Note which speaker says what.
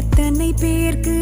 Speaker 1: எத்தனை பேருக்கு